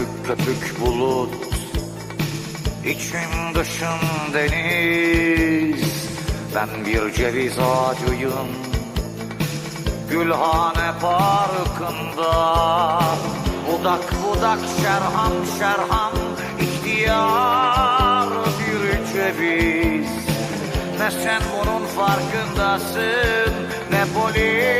Köpük köpük bulut İçim dışım deniz. Ben bir ceviz ağacıyım Gülhane parkında. Budak budak şerham şerham ihtiyar bir ceviz. Ne sen bunun farkındasın Ne polis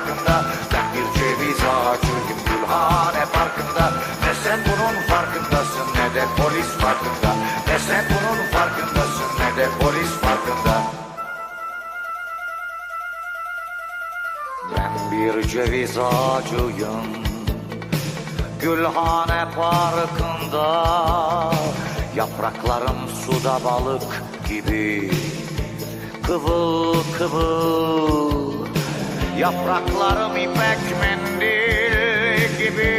Parkı'nda Ben bir ceviz ağacıyım Gülhane Parkı'nda Ne sen bunun farkındasın ne de polis farkında. Ne sen bunun farkındasın ne de polis farkında. Ben bir ceviz ağacıyım Gülhane Parkı'nda. Yapraklarım suda balık gibi. Kıvıl kıvıl Yapraklarım ipek mendil gibi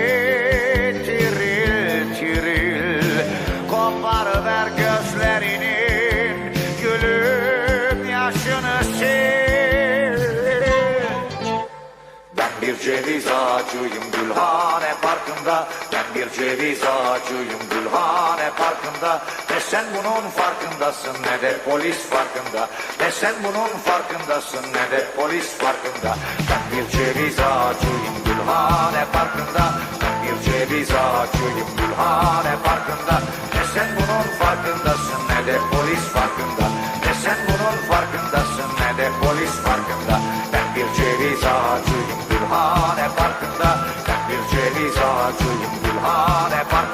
Tiril tiril. Koparıver gözlerinin Gülüm yaşını sil. Ben bir ceviz ağacıyım Gülhane Parkı'nda. Ben bir ceviz ağacıyım Gülhane Parkı'nda Ne sen bunun farkındasın ne de polis farkında. Ne sen bunun farkındasın ne de polis farkında. Ben bir ceviz ağacıyım Gülhane Parkı'nda Ben bir ceviz ağacıyım Gülhane Parkı'nda Ne sen bunun farkındasın ne de polis farkında. Ne sen bunun farkındasın ne de polis farkında. Ben bir ceviz ağacıyım Gülhane Parkı'nda Ben bir ceviz ağacıyım Gülhane Parkı'nda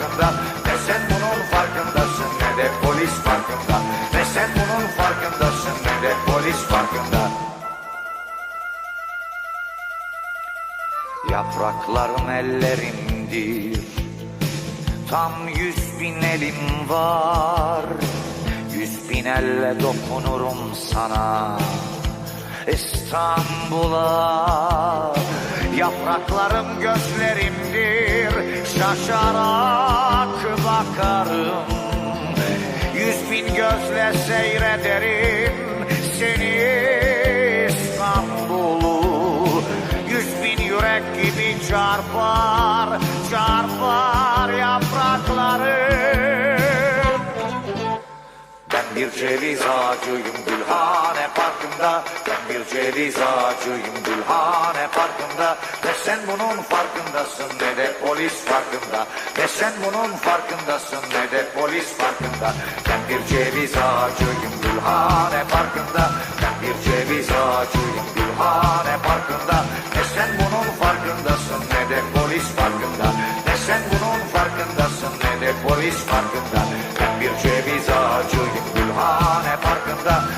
Yapraklarım ellerimdir. Tam yüz bin elim var. Yüz bin elle dokunurum sana. İstanbul'a Yapraklarım ceviz ağacıyım Gülhane parkında. Ben bir ceviz ağacıyım Gülhane parkında. Ne sen bunun farkındasın ne de polis farkında. Ne sen bunun farkındasın ne de polis farkında. Ben bir ceviz ağacıyım Gülhane parkında. Ben bir ceviz ağacıyım Gülhane nada.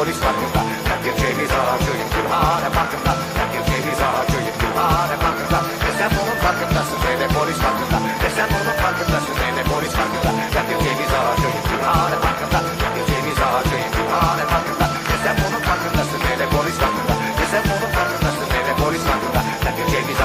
polis farkında Herkes ceviz ağacıyım külhane farkında Herkes ceviz ağacıyım külhane farkında Ve sen bunun farkındasın ve polis farkında Ve sen bunun farkındasın ve de polis farkında Herkes ceviz ağacıyım külhane farkında Herkes ceviz ağacıyım külhane farkında Ve sen bunun farkındasın ve polis farkında Ve sen bunun farkındasın ve polis farkında Herkes ceviz